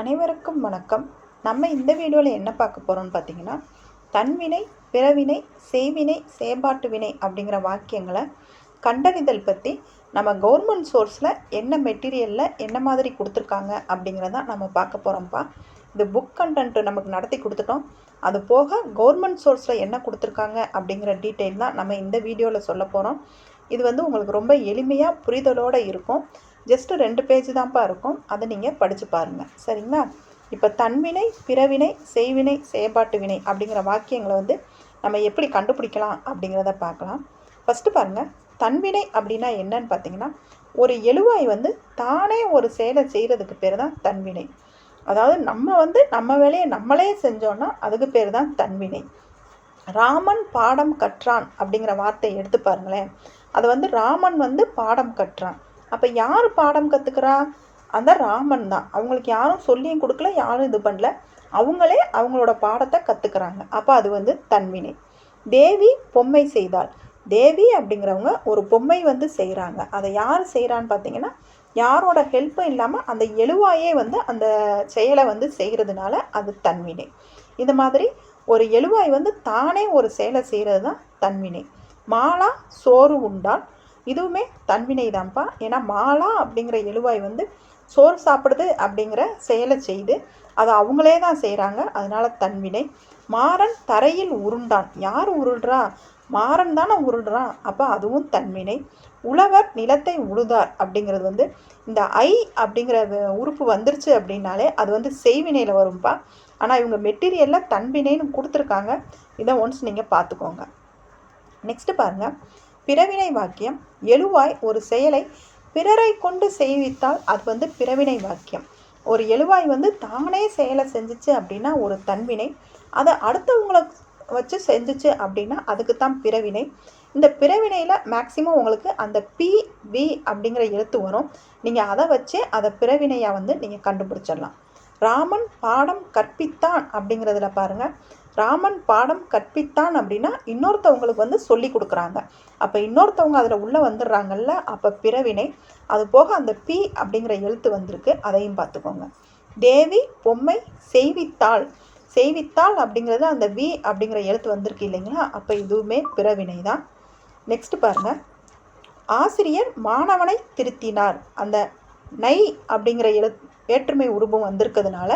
அனைவருக்கும் வணக்கம். நம்ம இந்த வீடியோவில் என்ன பார்க்க போகிறோம்னு பார்த்தீங்கன்னா தன்வினை பிறவினை செய்வினை செயல்பாட்டு வினை அப்படிங்கிற வாக்கியங்களை கண்டறிதல் பற்றி நம்ம கவர்மெண்ட் சோர்ஸில் என்ன மெட்டீரியலில் என்ன மாதிரி கொடுத்துருக்காங்க அப்படிங்கிறதான் நம்ம பார்க்க போகிறோம்ப்பா இது புக் கண்டென்ட்டு நமக்கு நடத்தி கொடுத்துட்டோம். அது போக கவர்மெண்ட் சோர்ஸில் என்ன கொடுத்துருக்காங்க அப்படிங்கிற டீட்டெயில் தான் நம்ம இந்த வீடியோவில் சொல்ல போகிறோம் இது வந்து உங்களுக்கு ரொம்ப எளிமையாக புரிதலோடு இருக்கும். ஜஸ்ட்டு ரெண்டு பேஜ் தான்ப்பா இருக்கும். அதை நீங்கள் படித்து பாருங்கள் சரிங்களா? இப்போ தன்வினை பிறவினை செய்வினை செயற்பாட்டு வினை அப்படிங்கிற வாக்கியங்களை வந்து நம்ம எப்படி கண்டுபிடிக்கலாம் அப்படிங்கிறத பார்க்கலாம். ஃபஸ்ட்டு பாருங்கள் தன்வினை அப்படின்னா என்னன்னு பார்த்தீங்கன்னா ஒரு எழுவாய் வந்து தானே ஒரு செயலை செய்கிறதுக்கு பேர் தான் தன்வினை. அதாவது நம்ம வந்து நம்ம வேலையை நம்மளே செஞ்சோன்னா அதுக்கு பேர் தான் தன்வினை. ராமன் பாடம் கற்றான் அப்படிங்கிற வார்த்தையை எடுத்து பாருங்களேன். அது வந்து ராமன் வந்து பாடம் கற்றான். அப்போ யார் பாடம் கற்றுக்கிறா அந்த ராமன் தான். அவங்களுக்கு யாரும் சொல்லியும் கொடுக்கல யாரும் இது பண்ணல. அவங்களே அவங்களோட பாடத்தை கற்றுக்கிறாங்க அப்போ அது வந்து தன்வினை. தேவி பொம்மை செய்தாள். தேவி அப்படிங்கிறவங்க ஒரு பொம்மை வந்து செய்கிறாங்க அதை யார் செய்கிறான்னு பார்த்தீங்கன்னா யாரோட ஹெல்ப்பும் இல்லாமல் அந்த எழுவாயே வந்து அந்த செயலை வந்து செய்கிறதுனால அது தன்வினை. இந்த மாதிரி ஒரு எழுவாய் வந்து தானே ஒரு செயலை செய்கிறது தான் தன்வினை. மாலா சோறு உண்டால் இதுவுமே தன்வினை தான்ப்பா ஏன்னா மாலா அப்படிங்கிற எழுவாய் வந்து சோறு சாப்பிடுது அப்படிங்கிற செயலை செய்து அதை அவங்களே தான் செய்கிறாங்க அதனால தன்வினை. மாறன் தரையில் உருண்டான். யார் உருள்றா? மாறன் தானே உருள்றான். அப்போ அதுவும் தன்வினை. உழவர் நிலத்தை உழுதார் அப்படிங்கிறது வந்து இந்த ஐ அப்படிங்கிற உறுப்பு வந்துருச்சு அப்படின்னாலே அது வந்து செய்வினையில் வரும்பா. ஆனால் இவங்க மெட்டீரியலில் தன்வினைன்னு கொடுத்துருக்காங்க. இதை ஒன்ஸ் நீங்கள் பார்த்துக்கோங்க. நெக்ஸ்ட்டு பாருங்கள் பிறவினை வாக்கியம். எழுவாய் ஒரு செயலை பிறரை கொண்டு செய்வித்தால் அது வந்து பிறவினை வாக்கியம். ஒரு எழுவாய் வந்து தானே செயலை செஞ்சிச்சு அப்படின்னா ஒரு தன்வினை. அதை அடுத்தவங்களை வச்சு செஞ்சுச்சு அப்படின்னா அதுக்கு தான் பிறவினை. இந்த பிறவினையில் மேக்சிமம் உங்களுக்கு அந்த பி வி அப்படிங்கிற எழுத்து வரும். நீங்கள் அதை வச்சே அதை பிறவினையாக வந்து நீங்கள் கண்டுபிடிச்சிடலாம். ராமன் பாடம் கற்பித்தான் அப்படிங்கிறதுல பாருங்கள் ராமன் பாடம் கற்பித்தான் அப்படின்னா இன்னொருத்தவங்களுக்கு வந்து சொல்லி கொடுக்குறாங்க. அப்போ இன்னொருத்தவங்க அதில் உள்ளே வந்துடுறாங்கல்ல அப்போ பிறவினை அது போக அந்த பி அப்படிங்கிற எழுத்து வந்திருக்கு அதையும் பார்த்துக்கோங்க. தேவி பொம்மை செய்வித்தாள். செய்வித்தாள் அப்படிங்கிறது அந்த வி அப்படிங்கிற எழுத்து வந்திருக்கு இல்லைங்களா? அப்போ இதுவுமே பிறவினை தான் நெக்ஸ்ட் பாருங்கள் ஆசிரியர் மாணவனை திருத்தினார். அந்த நை அப்படிங்கிற எழு வேற்றுமை உருவம் வந்திருக்கிறதுனால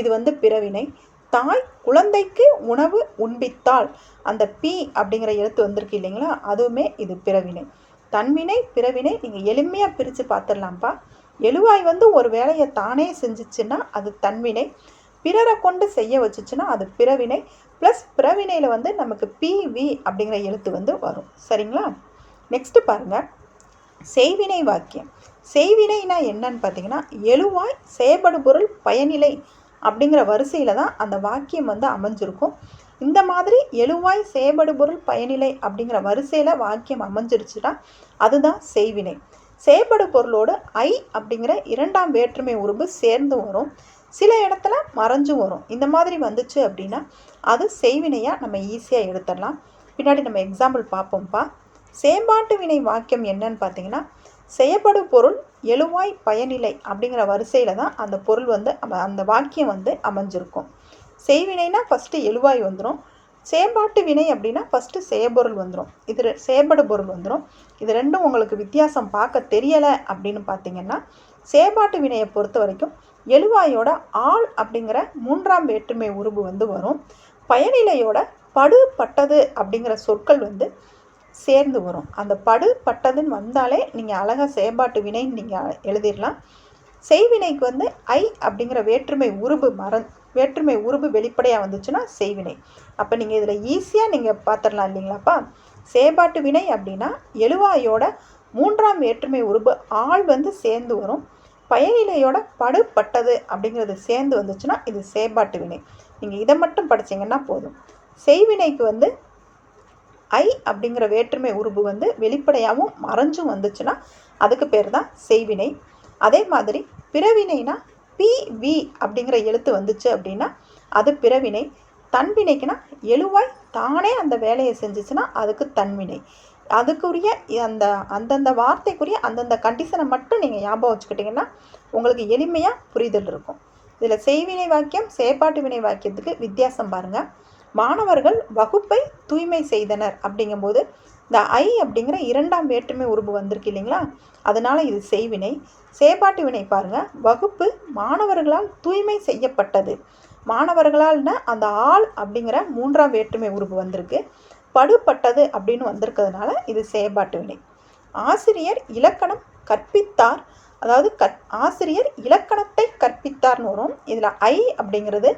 இது வந்து பிறவினை. தாய் குழந்தைக்கு உணவு உண்பித்தாள். அந்த பி அப்படிங்கிற எழுத்து வந்திருக்கு இல்லைங்களா? அதுவுமே இது பிறவினை. தன்வினை பிறவினை நீங்கள் எளிமையாக பிரித்து பார்த்துடலாம்ப்பா எழுவாய் வந்து ஒரு வேலையை தானே செஞ்சிச்சுன்னா அது தன்வினை. பிறரை கொண்டு செய்ய வச்சுச்சுன்னா அது பிறவினை. ப்ளஸ் பிறவினையில் வந்து நமக்கு பி வி அப்படிங்கிற எழுத்து வந்து வரும். சரிங்களா? நெக்ஸ்ட்டு பாருங்கள் செய்வினை வாக்கியம். செய்வினைனா என்னன்னு பார்த்தீங்கன்னா எழுவாய் செயல்படு பொருள் பயனிலை. அப்படிங்கிற வரிசையில் தான் அந்த வாக்கியம் வந்து அமைஞ்சிருக்கும். இந்த மாதிரி எழுவாய் செயல்படு பொருள் பயனிலை அப்படிங்கிற வரிசையில் வாக்கியம் அமைஞ்சிருச்சுன்னா அதுதான் செய்வினை. செயல்படு பொருளோடு ஐ அப்படிங்கிற இரண்டாம் வேற்றுமை உருவு சேர்ந்து வரும். சில இடத்துல மறைஞ்சும் வரும். இந்த மாதிரி வந்துச்சு அப்படின்னா அது செய்வினையாக நம்ம ஈஸியாக எடுத்துடலாம். பின்னாடி நம்ம எக்ஸாம்பிள் பார்ப்போம்ப்பா. சேம்பாட்டு வினை வாக்கியம் என்னன்னு பார்த்தீங்கன்னா செய்யப்படும் பொருள் எழுவாய் பயனிலை அப்படிங்கிற வரிசையில் தான் அந்த பொருள் வந்து அந்த வாக்கியம் வந்து அமைஞ்சிருக்கும். செய்வினைனா ஃபஸ்ட்டு எழுவாய் வந்துடும் செயல்பாட்டு வினை அப்படின்னா ஃபஸ்ட்டு செயப்பொருள் வந்துடும் இது செயற்படு பொருள் வந்துடும் இது ரெண்டும் உங்களுக்கு வித்தியாசம் பார்க்க தெரியலை அப்படின்னு பார்த்தீங்கன்னா செயற்பாட்டு வினையை பொறுத்த வரைக்கும் எழுவாயோட ஆள் அப்படிங்கிற மூன்றாம் வேற்றுமை உருவு வந்து வரும். பயனிலையோட படுபட்டது அப்படிங்கிற சொற்கள் வந்து சேர்ந்து வரும். அந்த படு பட்டதுன்னு வந்தாலே நீங்கள் அழகாக செயல்பாட்டு வினைன்னு நீங்கள் எழுதிடலாம் செய்வினைக்கு வந்து ஐ அப்படிங்கிற வேற்றுமை உருபு மறந் வேற்றுமை உருபு வெளிப்படையாக வந்துச்சுன்னா செய்வினை. அப்போ நீங்கள் இதில் ஈஸியாக நீங்கள் பார்த்துடலாம் இல்லைங்களாப்பா செயல்பாட்டு வினை அப்படின்னா எழுவாயோட மூன்றாம் வேற்றுமை உருபு ஆள் வந்து சேர்ந்து வரும். பயனிலையோட படு பட்டது அப்படிங்கிறது சேர்ந்து வந்துச்சுன்னா இது செயல்பாட்டு வினை. நீங்கள் இதை மட்டும் படித்தீங்கன்னா போதும். செய்வினைக்கு வந்து ஐ அப்படிங்கிற வேற்றுமை உருபு வந்து வெளிப்படையாகவும் மறைஞ்சும் வந்துச்சுன்னா அதுக்கு பேர் தான் செய்வினை. அதே மாதிரி பிறவினைனா பி வி அப்படிங்கிற எழுத்து வந்துச்சு அப்படின்னா அது பிறவினை. தன்வினைக்குன்னா எழுவாய் தானே அந்த வேலையை செஞ்சிச்சுன்னா அதுக்கு தன்வினை. அதுக்குரிய அந்த அந்தந்த வார்த்தைக்குரிய அந்தந்த கண்டிஷனை மட்டும் நீங்கள் ஞாபகம் வச்சுக்கிட்டிங்கன்னா உங்களுக்கு எளிமையாக புரிதல் இருக்கும். இதில் செய்வினை வாக்கியம் செயற்பாட்டு வினை வாக்கியத்துக்கு வித்தியாசம் பாருங்கள் மாணவர்கள் வகுப்பை தூய்மை செய்தனர். அப்படிங்கும்போது இந்த ஐ அப்படிங்கிற இரண்டாம் வேற்றுமை உருபு வந்திருக்கு இல்லைங்களா? அதனால் இது செய்வினை. செயற்பாட்டு வினை பாருங்கள் வகுப்பு மாணவர்களால் தூய்மை செய்யப்பட்டது. மாணவர்களால்னா அந்த ஆள் அப்படிங்கிற மூன்றாம் வேற்றுமை உருபு வந்திருக்கு. படுபட்டது அப்படின்னு வந்திருக்கிறதுனால இது செயற்பாட்டு வினை. ஆசிரியர் இலக்கணம் கற்பித்தார். அதாவது கற் ஆசிரியர் இலக்கணத்தை கற்பித்தார்னு வரும். இதில் ஐ அப்படிங்கிறது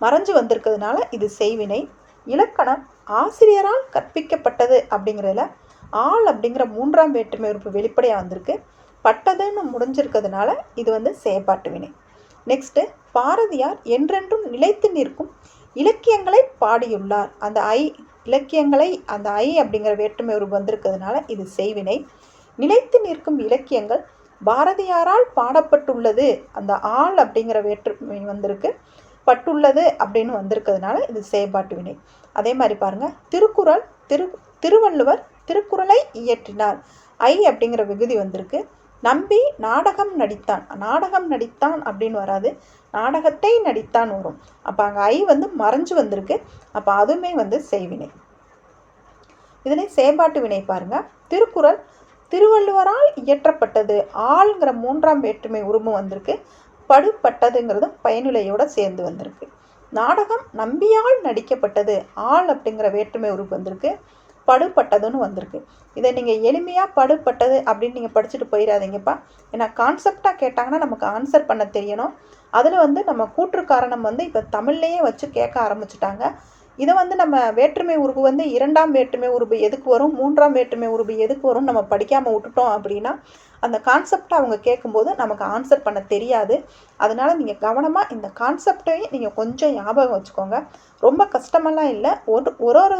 மறைஞ்சு வந்திருக்கிறதுனால இது செய்வினை. இலக்கணம் ஆசிரியரால் கற்பிக்கப்பட்டது அப்படிங்கிறதுல ஆள் அப்படிங்கிற மூன்றாம் வேற்றுமை உறுப்பு வெளிப்படையாக வந்திருக்கு. பட்டதுன்னு முடிஞ்சிருக்கிறதுனால இது வந்து செயற்பாட்டு வினை. நெக்ஸ்ட்டு பாரதியார் என்றென்றும் நிலைத்து நிற்கும் இலக்கியங்களை பாடியுள்ளார். அந்த ஐ இலக்கியங்களை அந்த ஐ அப்படிங்கிற வேற்றுமை உருவு வந்திருக்கிறதுனால இது செய்வினை. நிலைத்து நிற்கும் இலக்கியங்கள் பாரதியாரால் பாடப்பட்டுள்ளது. அந்த ஆள் அப்படிங்கிற வேற்றுமை வந்திருக்கு. பட்டுள்ளது அப்படின்னு வந்திருக்கிறதுனால இது செயற்பாட்டு வினை. அதே மாதிரி பாருங்கள் திருக்குறள் திரு திருவள்ளுவர் திருக்குறளை இயற்றினார். ஐ அப்படிங்கிற விகுதி வந்திருக்கு. நம்பி நாடகம் நடித்தான். நாடகம் நடித்தான் அப்படின்னு வராது. நாடகத்தை நடித்தான் வரும். அப்போ அங்கே ஐ வந்து மறைஞ்சு வந்திருக்கு. அப்போ அதுவுமே வந்து செய்வினை. இதனை செயற்பாட்டு வினை பாருங்க. திருக்குறள் திருவள்ளுவரால் இயற்றப்பட்டது. ஆள்ங்கிற மூன்றாம் வேற்றுமை உருவம் வந்திருக்கு. படுபட்டதுங்கிறதும் பயனுலையோட சேர்ந்து வந்திருக்கு. நாடகம் நம்பியால் நடிக்கப்பட்டது. ஆள் அப்படிங்கிற வேற்றுமை உருவு வந்திருக்கு. படுபட்டதுன்னு வந்திருக்கு. இதை நீங்கள் எளிமையாக படுபட்டது அப்படின்னு நீங்கள் படிச்சுட்டு போயிடாதீங்கப்பா. ஏன்னா கான்செப்டாக கேட்டாங்கன்னா நமக்கு ஆன்சர் பண்ண தெரியணும். அதில் வந்து நம்ம கூற்று காரணம் வந்து இப்போ தமிழ்லேயே வச்சு கேட்க ஆரம்பிச்சிட்டாங்க. இதை வந்து நம்ம வேற்றுமை உருபு வந்து இரண்டாம் வேற்றுமை உருபு எதுக்கு வரும்? மூன்றாம் வேற்றுமை உருபு எதுக்கு வரும்? நம்ம படிக்காமல் விட்டுட்டோம் அப்படின்னா அந்த கான்செப்டை அவங்க கேட்கும்போது நமக்கு ஆன்சர் பண்ண தெரியாது. அதனால் நீங்கள் கவனமாக இந்த கான்செப்டையும் நீங்கள் கொஞ்சம் ஞாபகம் வச்சுக்கோங்க. ரொம்ப கஷ்டமெல்லாம் இல்லை. ஒரு ஒரு ஒரு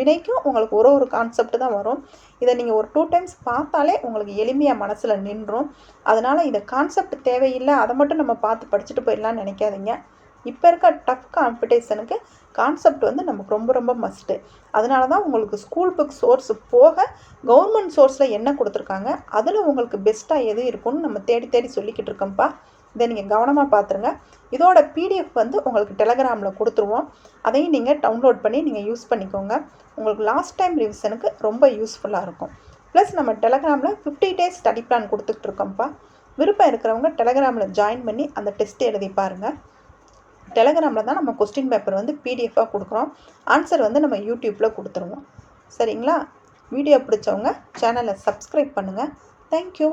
வினைக்கும் உங்களுக்கு ஒரு ஒரு கான்செப்ட் தான் வரும். இதை நீங்கள் ஒரு டூ டைம்ஸ் பார்த்தாலே உங்களுக்கு எளிமையாக மனசில் நின்றும். அதனால் இந்த கான்செப்ட் தேவையில்லை. அதை மட்டும் நம்ம பார்த்து படிச்சுட்டு போயிடலான்னு நினைக்காதீங்க. இப்போ இருக்க டஃப் காம்படிஷனுக்கு கான்செப்ட் வந்து நமக்கு ரொம்ப ரொம்ப மஸ்ட்டு அதனால தான் உங்களுக்கு ஸ்கூல் புக் சோர்ஸ் போக கவர்மெண்ட் சோர்ஸில் என்ன கொடுத்துருக்காங்க அதில் உங்களுக்கு பெஸ்ட்டாக எது இருக்கும்னு நம்ம தேடி தேடி சொல்லிக்கிட்டு இருக்கோம்ப்பா. இதை நீங்கள் கவனமாக பார்த்துருங்க இதோட பிடிஎஃப் வந்து உங்களுக்கு டெலகிராமில் கொடுத்துருவோம். அதையும் நீங்கள் டவுன்லோட் பண்ணி நீங்கள் யூஸ் பண்ணிக்கோங்க. உங்களுக்கு லாஸ்ட் டைம் ரிவிஷனுக்கு ரொம்ப யூஸ்ஃபுல்லாக இருக்கும். ப்ளஸ் நம்ம டெலகிராமில் ஃபிஃப்டி டேஸ் ஸ்டடி பிளான் கொடுத்துட்ருக்கோம்ப்பா விருப்பம் இருக்கிறவங்க டெலகிராமில் ஜாயின் பண்ணி அந்த டெஸ்ட் எழுதி பாருங்கள் டெலகிராமில் தான் நம்ம கொஸ்டின் பேப்பர் வந்து பிடிஎஃபாக கொடுக்குறோம். ஆன்சர் வந்து நம்ம யூடியூப்பில் கொடுத்துருவோம். சரிங்களா? வீடியோ பிடிச்சவங்க சேனலை சப்ஸ்கிரைப் பண்ணுங்கள் தேங்க்யூ